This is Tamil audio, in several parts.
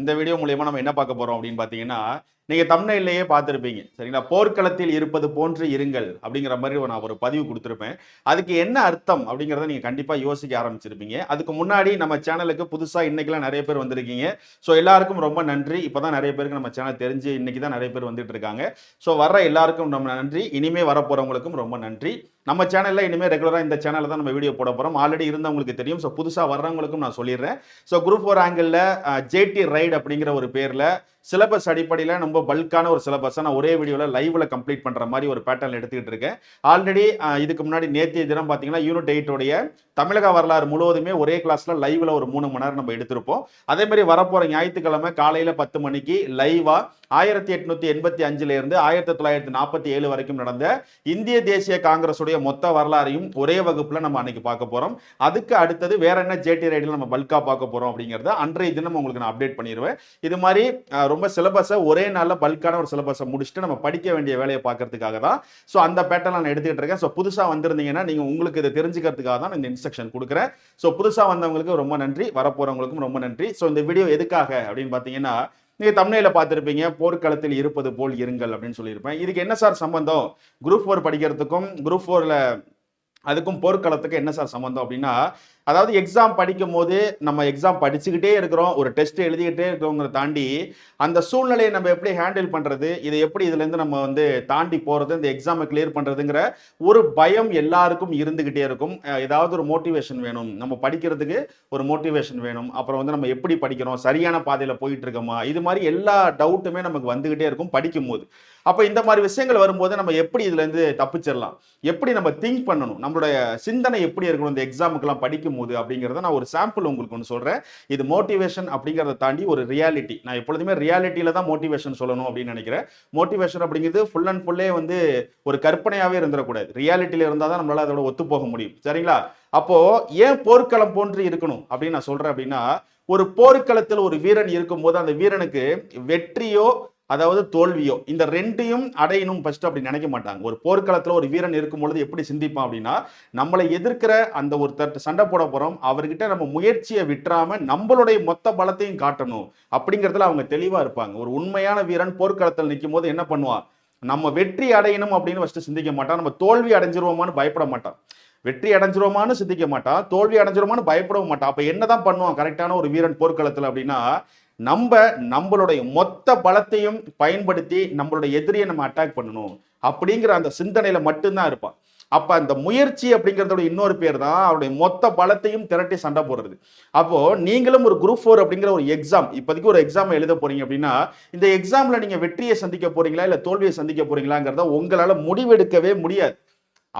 இந்த வீடியோ மூலயமா நம்ம என்ன பார்க்க போறோம் அப்படின்னு பாத்தீங்கன்னா நீங்க தமிழ்நிலையே பார்த்துருப்பீங்க. சரிங்களா? போர்க்களத்தில் இருப்பது போன்று இருங்கள் அப்படிங்கிற மாதிரி நான் ஒரு பதிவு கொடுத்துருப்பேன். அதுக்கு என்ன அர்த்தம் அப்படிங்கிறத நீங்க கண்டிப்பா யோசிக்க ஆரம்பிச்சிருப்பீங்க. அதுக்கு முன்னாடி நம்ம சேனலுக்கு புதுசா இன்னைக்கெல்லாம் நிறைய பேர் வந்திருக்கீங்க. ஸோ எல்லாருக்கும் ரொம்ப நன்றி. இப்பதான் நிறைய பேருக்கு நம்ம சேனல் தெரிஞ்சு இன்னைக்கு தான் நிறைய பேர் வந்துட்டு இருக்காங்க ஸோ வர்ற எல்லாருக்கும் ரொம்ப நன்றி. இனிமே வரப்போகிறவங்களுக்கும் ரொம்ப நன்றி. நம்ம சேனல்ல இனிமேல் ரெகுலராக இந்த சேனலில் தான் நம்ம வீடியோ போட போகிறோம் ஆல்ரெடி இருந்தவங்களுக்கு தெரியும். ஸோ புதுசாக வர்றவங்களுக்கும் நான் சொல்லிடுறேன். ஸோ குரூப் ஃபோர் ஆங்கிளில் ஜேடி ரைட் அப்படிங்கிற ஒரு பேரில் சிலபஸ் அடிப்படையில் ரொம்ப பல்கான ஒரு சிலபஸை நான் ஒரே வீடியோவில் லைவில் கம்ப்ளீட் பண்ணுற மாதிரி ஒரு பேட்டர்ன் எடுத்துக்கிட்டு இருக்கேன். ஆல்ரெடி இதுக்கு முன்னாடி நேற்றைய தினம் பார்த்தீங்கன்னா யூனிட் எயிட்டோடைய தமிழக வரலாறு முழுவதுமே ஒரே கிளாஸில் லைவில் ஒரு மூணு மணி நேரம் நம்ம எடுத்திருப்போம். அதேமாதிரி வரப்போகிற ஞாயிற்றுக்கிழமை காலையில் பத்து மணிக்கு லைவாக ஆயிரத்தி எட்நூத்தி எண்பத்தி அஞ்சுல இருந்து ஆயிரத்தி தொள்ளாயிரத்தி நாற்பத்தி ஏழு வரைக்கும் நடந்த இந்திய தேசிய காங்கிரஸுடைய மொத்த வரலாறையும் ஒரே வகுப்புல நம்ம அன்னைக்கு பார்க்க போறோம். அதுக்கு அடுத்தது வேற என்ன ஜேடி ரைடில் நம்ம பல்கா பார்க்க போறோம் அப்படிங்கறத அன்றைய தினம் உங்களுக்கு நான் அப்டேட் பண்ணிடுவேன் இது மாதிரி ரொம்ப சிலபஸை ஒரே நாளில் பல்கான ஒரு சிலபஸை முடிச்சுட்டு நம்ம படிக்க வேண்டிய வேலையை பார்க்கறதுக்காக தான். ஸோ அந்த பேட்டர்ன் நான் எடுத்துக்கிட்டு இருக்கேன். ஸோ புதுசாக வந்திருந்தீங்கன்னா நீங்கள் உங்களுக்கு இதை தெரிஞ்சுக்கிறதுக்காக தான் நான் இந்த இன்ஸ்ட்ரக்ஷன் கொடுக்குறேன். ஸோ புதுசாக வந்தவங்களுக்கு ரொம்ப நன்றி. வரப்போகிறவங்களுக்கும் ரொம்ப நன்றி. ஸோ இந்த வீடியோ எதுக்காக அப்படின்னு பார்த்தீங்கன்னா நீங்கள் தமிழில் பார்த்துருப்பீங்க போர்க்களத்தில் இருப்பது போல் இருங்கள் அப்படின்னு சொல்லியிருப்பேன். இதுக்கு என்ன சார் சம்பந்தம்? குரூப் ஃபோர் படிக்கிறதுக்கும் குரூப் ஃபோரில் அதுக்கும் போர்க்களத்துக்கு என்ன சார் சம்பந்தம் அப்படின்னா அதாவது எக்ஸாம் படிக்கும் போது நம்ம எக்ஸாம் படிச்சுக்கிட்டே இருக்கிறோம் ஒரு டெஸ்ட் எழுதிக்கிட்டே இருக்கிறோங்கிற தாண்டி அந்த சூழ்நிலையை நம்ம எப்படி ஹேண்டில் பண்றது இதை எப்படி இதுல இருந்து நம்ம வந்து தாண்டி போறது இந்த எக்ஸாமை கிளியர் பண்றதுங்கிற ஒரு பயம் எல்லாருக்கும் இருந்துகிட்டே இருக்கும். ஏதாவது ஒரு மோட்டிவேஷன் வேணும். நம்ம படிக்கிறதுக்கு ஒரு மோட்டிவேஷன் வேணும். அப்புறம் வந்து நம்ம எப்படி படிக்கிறோம் சரியான பாதையில போயிட்டு இருக்கோமா? இது மாதிரி எல்லா டவுட்டுமே நமக்கு வந்துகிட்டே இருக்கும் படிக்கும் போது அப்ப இந்த மாதிரி விஷயங்கள் வரும்போது நம்ம எப்படி இதுல இருந்து தப்பிச்சிடலாம்? எப்படி நம்ம திங்க் பண்ணணும்? நம்மளுடைய சிந்தனை எப்படி இருக்கணும்? இந்த எக்ஸாமுக்கெல்லாம் படிக்கும் போது அப்படிங்கிறத நான் ஒரு சாம்பிள் உங்களுக்கு ஒன்று சொல்றேன். இது மோட்டிவேஷன் அப்படிங்கிறத தாண்டி ஒரு ரியாலிட்டி நான் எப்பொழுதுமே ரியாலிட்டியில தான் மோட்டிவேஷன் சொல்லணும் அப்படின்னு நினைக்கிறேன். மோட்டிவேஷன் அப்படிங்கிறது ஃபுல் அண்ட் ஃபுல்லே வந்து ஒரு கற்பனையாகவே இருந்துடக்கூடாது ரியாலிட்டியில் இருந்தால் தான் நம்மளால் அதோட ஒத்து போக முடியும். சரிங்களா? அப்போது ஏன் போர்க்களம் போன்று இருக்கணும் அப்படின்னு நான் சொல்கிறேன் அப்படின்னா ஒரு போர்க்களத்தில் ஒரு வீரன் இருக்கும்போது அந்த வீரனுக்கு வெற்றியோ அதாவது தோல்வியோ இந்த ரெண்டையும் அடையணும் ஃபர்ஸ்ட் அப்படி நினைக்க மாட்டாங்க. ஒரு போர்க்களத்தில் ஒரு வீரன் இருக்கும் பொழுது எப்படி சிந்திப்பான் அப்படின்னா நம்மளை எதிர்க்கிற அந்த ஒருத்தர் சண்டை போட போகிறோம் அவர்கிட்ட நம்ம முயற்சியை விட்டுறாம நம்மளுடைய மொத்த பலத்தையும் காட்டணும் அப்படிங்கிறதுல அவங்க தெளிவாக இருப்பாங்க. ஒரு உண்மையான வீரன் போர்க்களத்தில் நிற்கும் போது என்ன பண்ணுவான்? நம்ம வெற்றி அடையணும் அப்படின்னு ஃபஸ்ட்டு சிந்திக்க மாட்டான். நம்ம தோல்வி அடைஞ்சிருவோமான்னு பயப்பட மாட்டான். வெற்றி அடைஞ்சிருவோமான்னு சிந்திக்க மாட்டான். தோல்வி அடைஞ்சிருவோமான்னு பயப்படவும் மாட்டான். அப்போ என்னதான் பண்ணுவான் கரெக்டான ஒரு வீரன் போர்க்களத்தில் அப்படின்னா நம்ம நம்மளுடைய மொத்த பலத்தையும் பயன்படுத்தி நம்மளுடைய எதிரியை நம்ம அட்டாக் பண்ணணும். அப்படிங்கிற அந்த சிந்தனையில மட்டும்தான் இருப்பான். அப்ப அந்த முயற்சி அப்படிங்கிறதோட இன்னொரு பேர் தான் அவருடைய மொத்த பலத்தையும் திரட்டி சண்டை போடுறது. அப்போ நீங்களும் ஒரு குரூப் ஃபோர் அப்படிங்கிற ஒரு எக்ஸாம் இப்போதைக்கு ஒரு எக்ஸாம் எழுத போறீங்க அப்படின்னா இந்த எக்ஸாம்ல நீங்க வெற்றியை சந்திக்க போறீங்களா இல்ல தோல்வியை சந்திக்க போறீங்களாங்கிறத உங்களால முடிவெடுக்கவே முடியாது.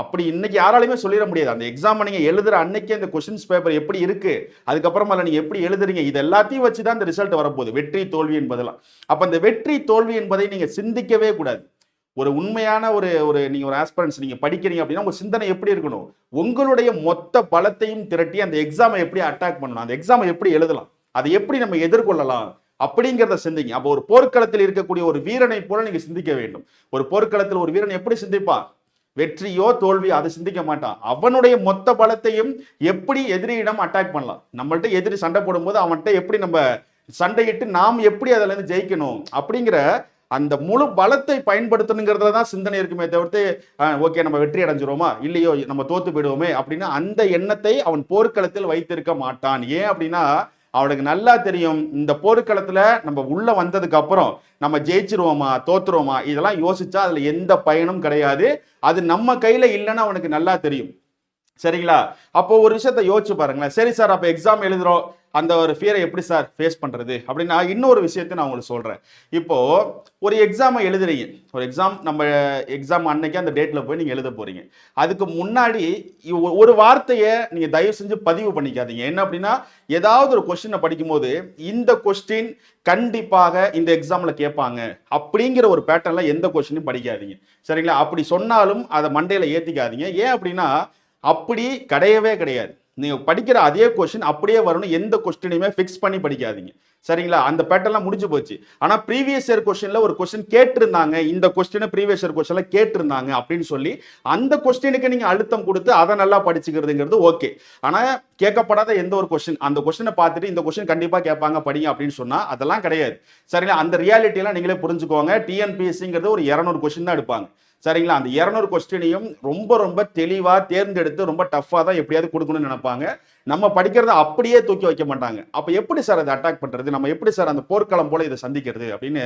அப்படி இன்னைக்கு யாராலையுமே சொல்லிட முடியாது. அந்த எக்ஸாம் நீங்க எழுதுற அன்னைக்கே அந்த கொஸ்டின்ஸ் பேப்பர் எப்படி இருக்கு அதுக்கப்புறமா நீங்க எப்படி எழுதுறீங்க இது எல்லாத்தையும் வச்சு தான் இந்த ரிசல்ட் வரப்போகுது. வெற்றி தோல்வி என்பதெல்லாம். அப்ப அந்த வெற்றி தோல்வி என்பதை நீங்க சிந்திக்கவே கூடாது. ஒரு உண்மையான ஒரு ஒரு நீங்க ஒரு ஆஸ்பரன்ஸ் நீங்க படிக்கிறீங்க அப்படின்னா உங்க சிந்தனை எப்படி இருக்கணும்? உங்களுடைய மொத்த பலத்தையும் திரட்டி அந்த எக்ஸாமை எப்படி அட்டாக் பண்ணணும்? அந்த எக்ஸாமை எப்படி எழுதலாம்? அதை எப்படி நம்ம எதிர்கொள்ளலாம்? அப்படிங்கிறத சிந்திங்க. அப்போ ஒரு போர்க்களத்தில் இருக்கக்கூடிய ஒரு வீரனை போல நீங்க சிந்திக்க வேண்டும். ஒரு போர்க்களத்தில் ஒரு வீரன் எப்படி சிந்திப்பான்? வெற்றியோ தோல்வியோ அதை சிந்திக்க மாட்டான். அவனுடைய மொத்த பலத்தையும் எப்படி எதிரியிடம் அட்டாக் பண்ணலாம்? நம்மள்ட்ட எதிரி சண்டை போடும்போது அவன்கிட்ட எப்படி நம்ம சண்டையிட்டு நாம் எப்படி அதுல இருந்து ஜெயிக்கணும்? அப்படிங்கிற அந்த முழு பலத்தை பயன்படுத்தணுங்கிறதுல தான் சிந்தனை இருக்குமே தவிர்த்து ஓகே நம்ம வெற்றி அடைஞ்சிருவோமா? இல்லையோ நம்ம தோத்து போயிடுவோமே? அப்படின்னு அந்த எண்ணத்தை அவன் போர்க்களத்தில் வைத்திருக்க மாட்டான். ஏன் அப்படின்னா அவனுக்கு நல்லா தெரியும். இந்த போர்க்களத்தில் நம்ம உள்ளே வந்ததுக்கு அப்புறம் நம்ம ஜெயிச்சிருவோமா தோத்துருவோமா? இதெல்லாம் யோசிச்சா அதில் எந்த பயனும் கிடையாது. அது நம்ம கையில் இல்லைன்னு அவனுக்கு நல்லா தெரியும். சரிங்களா? அப்போ ஒரு விஷயத்த யோசிச்சு பாருங்களேன். சரி சார் அப்போ எக்ஸாம் எழுதுறோம். அந்த ஒரு ஃபியரை எப்படி சார் ஃபேஸ் பண்றது? அப்படின்னா இன்னொரு விஷயத்தை நான் உங்களுக்கு சொல்கிறேன் இப்போது ஒரு எக்ஸாமை எழுதுறீங்க. ஒரு எக்ஸாம் நம்ம எக்ஸாம் அன்னைக்கு அந்த டேட்டில் போய் நீங்கள் எழுத போகிறீங்க அதுக்கு முன்னாடி ஒரு வார்த்தையை நீங்கள் தயவு செஞ்சு பதிவு பண்ணிக்காதீங்க. என்ன அப்படின்னா ஏதாவது ஒரு கொஸ்டினை படிக்கும்போது இந்த கொஸ்டின் கண்டிப்பாக இந்த எக்ஸாமில் கேட்பாங்க. அப்படிங்கிற ஒரு பேட்டர்னில் எந்த கொஸ்டினும் படிக்காதீங்க. சரிங்களா? அப்படி சொன்னாலும் அதை மண்டையில் ஏற்றிக்காதீங்க ஏன் அப்படின்னா அப்படி கிடையவே கிடையாது. நீங்கள் படிக்கிற அதே கொஸ்டின் அப்படியே வரணும். எந்த கொஸ்டினையுமே ஃபிக்ஸ் பண்ணி படிக்காதீங்க. சரிங்களா? அந்த பேட்டர்லாம் முடிஞ்சு போச்சு. ஆனால் ப்ரீவியஸ் இயர் கொஸ்டினில் ஒரு கொஸ்டின் கேட்டிருந்தாங்க. இந்த கொஸ்டினை ப்ரீவியஸ் இயர் கொஸ்டினில் கேட்டிருந்தாங்க அப்படின்னு சொல்லி அந்த கொஸ்டினுக்கு நீங்கள் அழுத்தம் கொடுத்து அதை நல்லா படிச்சுக்கிறதுங்கிறது ஓகே ஆனால் கேட்கப்படாத எந்த ஒரு கொஸ்டின் அந்த கொஸ்டினை பார்த்துட்டு இந்த கொஸ்டின் கண்டிப்பாக கேட்பாங்க படிங்க அப்படின்னு சொன்னால் அதெல்லாம் கிடையாது. சரிங்களா? அந்த ரியாலிட்டியெல்லாம் நீங்களே புரிஞ்சுக்கோங்க. டிஎன்பிஎஸ்சிங்கிறது ஒரு இரநூறு கொஸ்டின் தான் எடுப்பாங்க. சரிங்களா? அந்த இரநூறு கொஸ்டினையும் ரொம்ப ரொம்ப தெளிவாக தேர்ந்தெடுத்து ரொம்ப டஃப்பாக தான் எப்படியாவது கொடுக்கணும்னு நினைப்பாங்க. நம்ம படிக்கிறத அப்படியே தூக்கி வைக்க மாட்டாங்க. அப்போ எப்படி சார் அதை அட்டாக் பண்ணுறது நம்ம எப்படி சார் அந்த போர்க்களம் போல இதை சந்திக்கிறது? அப்படின்னு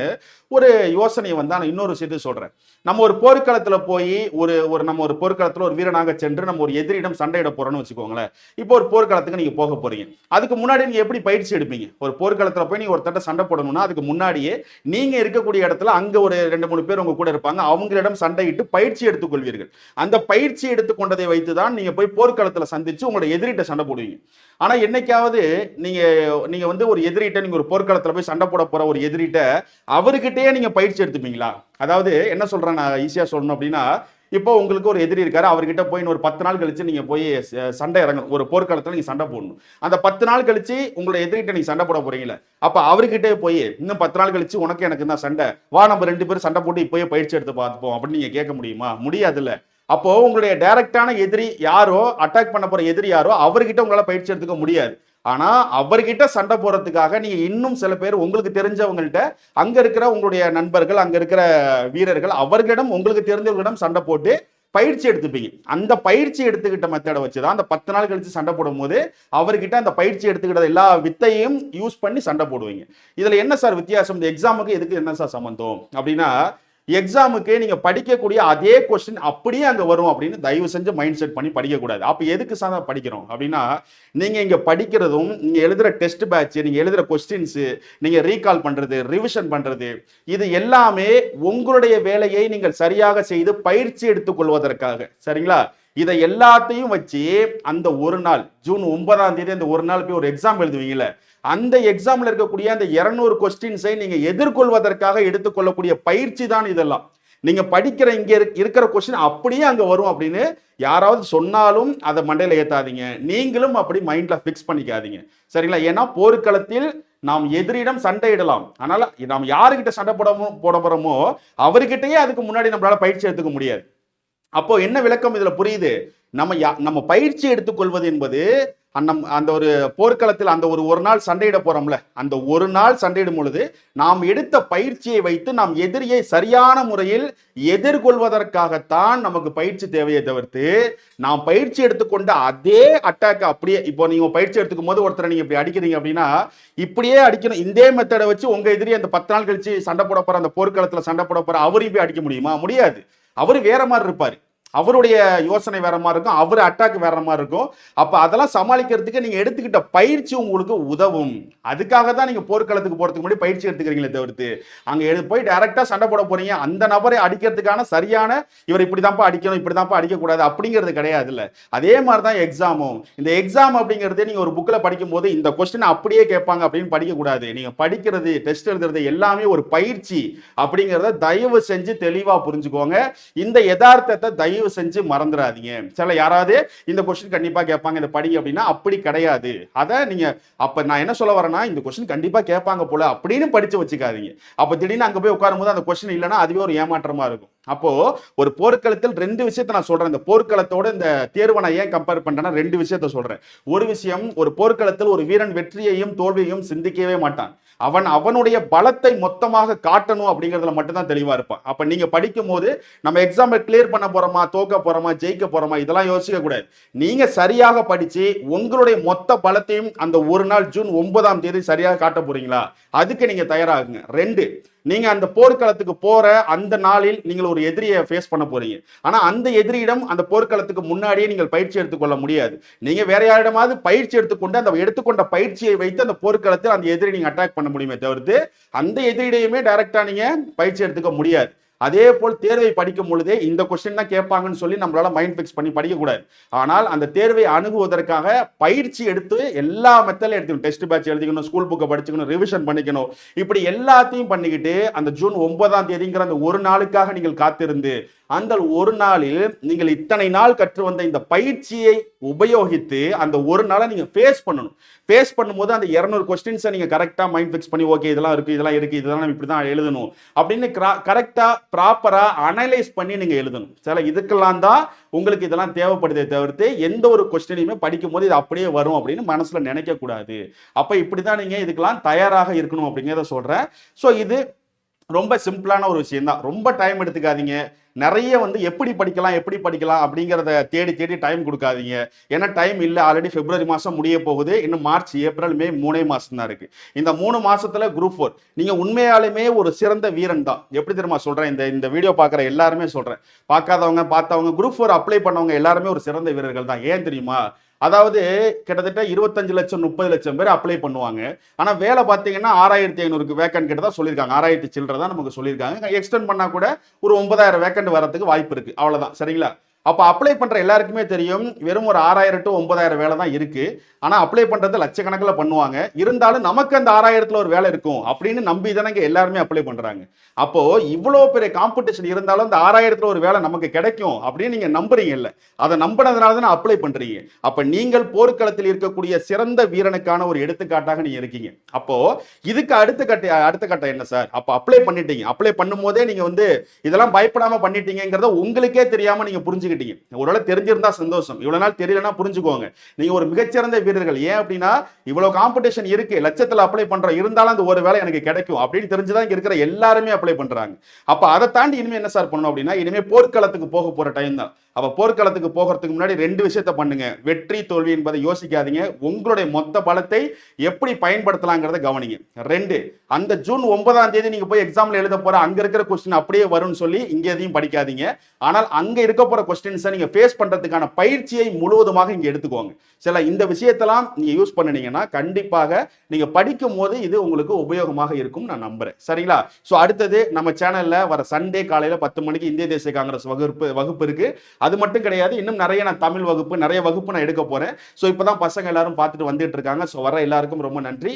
ஒரு யோசனையை வந்து நான் இன்னொரு விஷயத்தை சொல்கிறேன் நம்ம ஒரு போர்க்களத்தில் போய் ஒரு ஒரு நம்ம ஒரு போர்க்களத்தில் ஒரு வீரனாக சென்று நம்ம ஒரு எதிரிடம் சண்டையிட போகிறோம்னு வச்சுக்கோங்களேன். இப்போ ஒரு போர்க்களத்துக்கு நீங்கள் போக போகிறீங்க அதுக்கு முன்னாடி நீங்கள் எப்படி பயிற்சி எடுப்பீங்க? ஒரு போர்க்களத்தில் போய் நீங்கள் ஒருத்தட்ட சண்டை போடணும்னா அதுக்கு முன்னாடியே நீங்கள் இருக்கக்கூடிய இடத்துல அங்கே ஒரு ரெண்டு மூணு பேர் உங்கள் கூட இருப்பாங்க. அவங்களிடம் சண்டையிட்டு பயிற்சி எடுத்துக்கொள்வீர்கள். அந்த பயிற்சி எடுத்துக்கொண்டதை வைத்து தான் நீங்கள் போய் போர்க்களத்தில் சந்திச்சு உங்களோட எதிரிட்ட சண்டை போடுவீங்க. ஆனா என்னைக்காவது நீங்க நீங்க வந்து ஒரு எதிரிட்ட நீங்க ஒரு போர்க்களத்துல போய் சண்டை போட போற ஒரு எதிரிட்ட அவர்கிட்டயே நீங்க பயிற்சி எடுத்துப்பீங்களா? அதாவது என்ன சொல்றேன் நான் ஈஸியா சொல்லணும் அப்படின்னா இப்போ உங்களுக்கு ஒரு எதிரி இருக்காரு அவர்கிட்ட போய் ஒரு பத்து நாள் கழிச்சு நீங்க போய் சண்டை இறங்கணும். ஒரு போர்க்களத்துல நீங்க சண்டை போடணும். அந்த பத்து நாள் கழிச்சு உங்களோட எதிரிட்ட நீங்க சண்டை போட போறீங்களா அப்ப அவர்கிட்டே போய் இன்னும் பத்து நாள் கழிச்சு உனக்கு எனக்கு தான் சண்டை வா நம்ம ரெண்டு பேரும் சண்டை போட்டு இப்போயே பயிற்சி எடுத்து பார்த்துப்போம் அப்படின்னு நீங்க கேட்க முடியுமா? முடியாதுல்ல. அப்போ உங்களுடைய டைரக்டான எதிரி யாரோ அட்டாக் பண்ண போற எதிரி யாரோ அவர்கிட்ட உங்களால பயிற்சி எடுத்துக்க முடியாது. ஆனா அவர்கிட்ட சண்டை போறதுக்காக நீங்க இன்னும் சில பேர் உங்களுக்கு தெரிஞ்சவங்கள்ட்ட அங்க இருக்கிற உங்களுடைய நண்பர்கள் அங்க இருக்கிற வீரர்கள் அவர்களிடம் உங்களுக்கு தெரிஞ்சவர்களிடம் சண்டை போட்டு பயிற்சி எடுத்துப்பீங்க. அந்த பயிற்சி எடுத்துக்கிட்ட மெத்தடை வச்சுதான் அந்த பத்து நாள் கழிச்சு சண்டை போடும்போது அவர்கிட்ட அந்த பயிற்சி எடுத்துக்கிட்ட எல்லா வித்தையும் யூஸ் பண்ணி சண்டை போடுவீங்க. இதுல என்ன சார் வித்தியாசம்? இந்த எக்ஸாமுக்கு எதுக்கு என்ன சார் சம்மந்தம்? அப்படின்னா எக்ஸாமுக்கு நீங்க படிக்கக்கூடிய அதே கொஸ்டின் அப்படியே அங்க வரும் அப்படின்னு தயவு செஞ்சு மைண்ட் செட் பண்ணி படிக்கக்கூடாது. அப்போ அப்ப எதுக்கு சார் படிக்கிறோம்? அப்படின்னா நீங்க இங்க படிக்கிறதும் நீங்க எழுதுற டெஸ்ட் பேட்ச் நீங்க எழுதுற கொஸ்டின்ஸ் நீங்க ரீகால் பண்றது ரிவிஷன் பண்றது இது எல்லாமே உங்களுடைய வேலையை நீங்கள் சரியாக செய்து பயிற்சி எடுத்துக் கொள்வதற்காக. சரிங்களா? இதை எல்லாத்தையும் வச்சு அந்த ஒரு நாள் ஜூன் ஒன்பதாம் தேதி அந்த ஒரு நாள் போய் ஒரு எக்ஸாம் எழுதுவீங்களே அந்த எக்ஸாமில் இருக்கக்கூடிய அந்த இரநூறு கொஸ்டின்ஸை நீங்கள் எதிர்கொள்வதற்காக எடுத்துக்கொள்ளக்கூடிய பயிற்சி தான் இதெல்லாம். நீங்கள் படிக்கிற இங்கே இருக்கிற கொஸ்டின் அப்படியே அங்கே வரும் அப்படின்னு யாராவது சொன்னாலும் அதை மண்டையில் ஏற்றாதீங்க நீங்களும் அப்படி மைண்டில் ஃபிக்ஸ் பண்ணிக்காதீங்க. சரிங்களா? ஏன்னா போர்க்களத்தில் நாம் எதிரிடம் சண்டையிடலாம். அதனால் நாம் யாருக்கிட்ட சண்டை போட போட போகிறோமோ அவர்கிட்டயே அதுக்கு முன்னாடி நம்மளால் பயிற்சி எடுத்துக்க முடியாது. அப்போ என்ன விளக்கம் இதுல புரியுது? நம்ம யா- நம்ம பயிற்சி எடுத்துக்கொள்வது என்பது அந்த அந்த ஒரு போர்க்களத்தில் அந்த ஒரு ஒரு நாள் சண்டையிட போறோம்ல அந்த ஒரு நாள் சண்டையிடும் பொழுது நாம் எடுத்த பயிற்சியை வைத்து நாம் எதிரியை சரியான முறையில் எதிர்கொள்வதற்காகத்தான் நமக்கு பயிற்சி தேவையை தவிர்த்து நாம் பயிற்சி எடுத்துக்கொண்ட அதே அட்டாக் அப்படியே இப்போ நீங்க பயிற்சி எடுத்துக்கும் போது ஒருத்தரை நீங்க இப்படி அடிக்கிறீங்க அப்படின்னா இப்படியே அடிக்கணும். இதே மெத்தடை வச்சு உங்க எதிரி அந்த பத்து நாள் கழிச்சு சண்டை போட போற அந்த போர்க்களத்தில் சண்டை போட போற அவரையும் போய் அடிக்க முடியுமா? முடியாது. அவர் வேற மாதிரி இருப்பாரு. அவருடைய யோசனை வேற மாதிரி இருக்கும் அவர் அட்டாக் வேற மாதிரி இருக்கும். அப்ப அதெல்லாம் சமாளிக்கிறதுக்கு நீங்க எடுத்துக்கிட்ட பயிற்சி உங்களுக்கு உதவும். அதுக்காக தான் நீங்க போர்க்களத்துக்கு போறதுக்கு முன்னாடி பயிற்சி எடுத்துக்கிறீங்களே தவிர்த்து. அங்க எடுத்து போய் டைரக்டா சண்டை போட போறீங்க. அந்த நபரை அடிக்கிறதுக்கான சரியான இவர் இப்படிதான்ப்பா அடிக்கணும் இப்படிதான்ப்பா அடிக்கக்கூடாது அப்படிங்கிறது கிடையாது இல்ல அதே மாதிரி தான் எக்ஸாமும் இந்த எக்ஸாம் அப்படிங்கிறது நீங்க ஒரு புக்ல படிக்கும் போது இந்த கொஸ்டின் அப்படியே கேட்பாங்க அப்படின்னு படிக்க கூடாது நீங்க படிக்கிறது டெஸ்ட் எழுதுறது எல்லாமே ஒரு பயிற்சி அப்படிங்கிறத தயவு செஞ்சு தெளிவா புரிஞ்சுக்கோங்க. இந்த யதார்த்தத்தை தயவு செஞ்சு மறந்துடாதீங்க. சில யாராவது இந்த கொஸ்டின் கண்டிப்பா கேட்பாங்க இந்த படிங்க அப்படின்னா அப்படி கிடையாது. அதை நீங்க அப்ப நான் என்ன சொல்ல வரேன்னா இந்த கொஸ்டின் கண்டிப்பா கேட்பாங்க போல அப்படின்னு படிச்சு வச்சுக்காதீங்க. அப்ப திடீர்னு அங்க போய் உட்காரும் போது அந்த கொஸ்டின் இல்லைன்னா அதுவே ஒரு ஏமாற்றமா இருக்கும். அப்போ ஒரு போர்க்களத்தில் ரெண்டு விஷயத்த நான் சொல்றேன். இந்த போர்க்களத்தோட இந்த தேர்வை நான் ஏன் கம்பேர் பண்றேன்னா ரெண்டு விஷயத்த சொல்றேன். ஒரு விஷயம் ஒரு போர்க்களத்தில் ஒரு வீரன் வெற்றியையும் தோல்வியையும் சிந்திக்கவே மாட்டான். அவன் அவனுடைய பலத்தை மொத்தமாக காட்டணும் அப்படிங்கிறதுல மட்டும்தான் தெளிவா இருப்பான். அப்ப நீங்க படிக்கும் போது நம்ம எக்ஸாமை கிளியர் பண்ண போறோமா தோக்க போறோமா ஜெயிக்க போறோமா இதெல்லாம் யோசிக்க கூடாது. நீங்க சரியாக படிச்சு உங்களுடைய மொத்த பலத்தையும் அந்த ஒரு நாள் ஜூன் ஒன்பதாம் தேதி சரியாக காட்ட போறீங்களா? அதுக்கு நீங்க தயாராகுங்க. ரெண்டு நீங்க அந்த போர்க்களத்துக்கு போற அந்த நாளில் நீங்கள் ஒரு எதிரியை ஃபேஸ் பண்ண போறீங்க. ஆனா அந்த எதிரியிடம் அந்த போர்க்களத்துக்கு முன்னாடியே நீங்கள் பயிற்சி எடுத்துக்கொள்ள முடியாது. நீங்க வேற யாரிடமாவது பயிற்சி எடுத்துக்கொண்டு அந்த எடுத்துக்கொண்ட பயிற்சியை வைத்து அந்த போர்க்களத்தில் அந்த எதிரி நீங்க அட்டாக் பண்ண முடியுமே தவிர்த்து அந்த எதிரிடையுமே டைரக்டா நீங்க பயிற்சி எடுத்துக்க முடியாது. அதே போல் தேர்வை படிக்கும் பொழுதே இந்த கொஸ்டின் தான் கேட்பாங்கன்னு சொல்லி நம்மளால மைண்ட் ஃபிக்ஸ் பண்ணி படிக்கக்கூடாது ஆனால் அந்த தேர்வை அணுகுவதற்காக பயிற்சி எடுத்து எல்லா மெத்தட்லையும் எடுத்துக்கணும். டெஸ்ட் பேட்ச் எழுதிக்கணும் ஸ்கூல் புக்கை படிச்சுக்கணும் ரிவிஷன் பண்ணிக்கணும். இப்படி எல்லாத்தையும் பண்ணிக்கிட்டு அந்த ஜூன் ஒன்பதாம் தேதிங்கிற அந்த ஒரு நாளுக்காக நீங்கள் காத்திருந்து அந்த ஒரு நாளில் நீங்கள் இத்தனை நாள் கற்று வந்த இந்த பயிற்சியை உபயோகித்து அந்த ஒரு நாளை நீங்கள் ஃபேஸ் பண்ணணும். ஃபேஸ் பண்ணும்போது அந்த இரநூறு கொஸ்டின்ஸை நீங்கள் கரெக்டாக மைண்ட் ஃபிக்ஸ் பண்ணி ஓகே இதெல்லாம் இருக்குது இதெல்லாம் இருக்குது இதெல்லாம் நம்ம இப்படி தான் எழுதணும். அப்படின்னு கரெக்டாக ப்ராப்பராக அனலைஸ் பண்ணி நீங்கள் எழுதணும். சில இதுக்கெல்லாம் தான் உங்களுக்கு இதெல்லாம் தேவைப்படுதே தவிர்த்து எந்த ஒரு கொஸ்டினையுமே படிக்கும் போது இது அப்படியே வரும் அப்படின்னு மனசில் நினைக்கக்கூடாது. அப்போ இப்படி தான் நீங்கள் இதுக்கெல்லாம் தயாராக இருக்கணும் அப்படிங்கிறத சொல்கிறேன் ஸோ இது ரொம்ப சிம்பிளான ஒரு விஷயம் தான் ரொம்ப டைம் எடுத்துக்காதீங்க. நிறைய வந்து எப்படி படிக்கலாம் எப்படி படிக்கலாம் அப்படிங்கிறத தேடி தேடி டைம் கொடுக்காதீங்க. ஏன்னா டைம் இல்லை. ஆல்ரெடி பிப்ரவரி மாதம் முடிய போகுது. இன்னும் மார்ச் ஏப்ரல் மே மூணே மாதம் தான் இருக்குது இந்த மூணு மாதத்தில் குரூப் ஃபோர் நீங்கள் உண்மையாலுமே ஒரு சிறந்த வீரன் தான். எப்படி தெரியுமா சொல்கிறேன் இந்த இந்த வீடியோ பார்க்குற எல்லாருமே சொல்கிறேன் பார்க்காதவங்க பார்த்தவங்க குரூப் ஃபோர் அப்ளை பண்ணவங்க எல்லாருமே ஒரு சிறந்த வீரர்கள் தான். ஏன் தெரியுமா? அதாவது கிட்டத்தட்ட இருபத்தஞ்சு லட்சம் முப்பது லட்சம் பேர் அப்ளை பண்ணுவாங்க. ஆனால் வேலை பார்த்தீங்கன்னா ஆறாயிரத்தி ஐநூறுக்கு வேக்கன் கிட்ட தான் சொல்லியிருக்காங்க. ஆறாயிரத்தி சில்லற தான் நமக்கு சொல்லியிருக்காங்க. எக்ஸ்டெண்ட் பண்ணால் கூட ஒரு ஒன்பதாயிரம் வேக்கன்ட் வரதுக்கு வாய்ப்பு இருக்குது அவ்வளோதான் சரிங்களா? அப்போ அப்ளை பண்ணுற எல்லாருக்குமே தெரியும் வெறும் ஒரு ஆறாயிரம் டு ஒன்பதாயிரம் வேலை தான் இருக்கு. ஆனா அப்ளை பண்ணுறது லட்சக்கணக்கில் பண்ணுவாங்க. இருந்தாலும் நமக்கு அந்த ஆறாயிரத்தில் ஒரு வேலை இருக்கும் அப்படின்னு நம்பி தானங்க எல்லாருமே அப்ளை பண்றாங்க. அப்போ இவ்வளோ பெரிய காம்படிஷன் இருந்தாலும் அந்த ஆறாயிரத்தில் ஒரு வேலை நமக்கு கிடைக்கும் அப்படின்னு நீங்க நம்புறீங்கல்ல. அதை நம்பினதுனால தான் அப்ளை பண்றீங்க. அப்போ நீங்கள் போர்க்களத்தில் இருக்கக்கூடிய சிறந்த வீரனுக்கான ஒரு எடுத்துக்காட்டாக நீங்க இருக்கீங்க. அப்போ இதுக்கு அடுத்த கட்ட அடுத்த கட்டம் என்ன சார்? அப்போ அப்ளை பண்ணிட்டீங்க. அப்ளை பண்ணும்போதே நீங்கள் நீங்க வந்து இதெல்லாம் பயப்படாம பண்ணிட்டீங்கிறத உங்களுக்கே தெரியாம நீங்க புரிஞ்சுக்கிட்டீங்க. ஒருவேளை தெரிஞ்சிருந்தா சந்தோஷம். இவ்வளவு நாள் தெரியலனா புரிஞ்சுக்கோங்க. நீங்க ஒரு மிகச்சிறந்த வீரர்கள். ஏன் அப்படின்னா இவ்வளவு காம்படிஷன் இருக்கு. லட்சத்துல அப்ளை பண்றோம் இருந்தாலும் அந்த ஒரு வேலை எனக்கு கிடைக்கும். அப்படின்னு தெரிஞ்சுதான் இருக்கிற எல்லாருமே அப்ளை பண்றாங்க. அப்ப அதை தாண்டி இனிமே என்ன சார் பண்ணணும் அப்படின்னா இனிமே போர்க்களத்துக்கு போக போற டைம் தான். அப்போ போர்க்களத்துக்கு போகிறதுக்கு முன்னாடி ரெண்டு விஷயத்த பண்ணுங்க. வெற்றி தோல்வி என்பதை யோசிக்காதீங்க. உங்களுடைய மொத்த பலத்தை எப்படி பயன்படுத்தலாங்கிறத கவனிங்க. ரெண்டு அந்த ஜூன் ஒன்பதாம் தேதி நீங்க போய் எக்ஸாம்ல எழுத போற அங்க இருக்கிற கொஸ்டின் அப்படியே வரும்னு சொல்லி இங்கே எதையும் படிக்காதீங்க. ஆனால் அங்க இருக்க போற கொஸ்டின்ஸை நீங்க ஃபேஸ் பண்றதுக்கான பயிற்சியை முழுவதுமாக இங்க எடுத்துக்கோங்க. சில இந்த விஷயத்தெல்லாம் நீங்க யூஸ் பண்ணுனீங்கன்னா கண்டிப்பாக நீங்க படிக்கும் போது இது உங்களுக்கு உபயோகமாக இருக்கும் நான் நம்புறேன். சரிங்களா? ஸோ அடுத்தது நம்ம சேனல்ல வர சண்டே காலையில பத்து மணிக்கு இந்திய தேசிய காங்கிரஸ் வகுப்பு வகுப்பு இருக்கு. அது மட்டும் கிடையாது இன்னும் நிறைய நான் தமிழ் வகுப்பு நிறைய வகுப்பு நான் எடுக்க போறேன். ஸோ இப்போ தான் பசங்க எல்லாரும் பார்த்துட்டு வந்துட்டு இருக்காங்க. ஸோ வர எல்லாருக்கும் ரொம்ப நன்றி.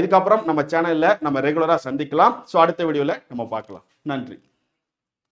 இதுக்கப்புறம் நம்ம சேனலில் நம்ம ரெகுலராக சந்திக்கலாம். ஸோ அடுத்த வீடியோவில் நம்ம பார்க்கலாம். நன்றி.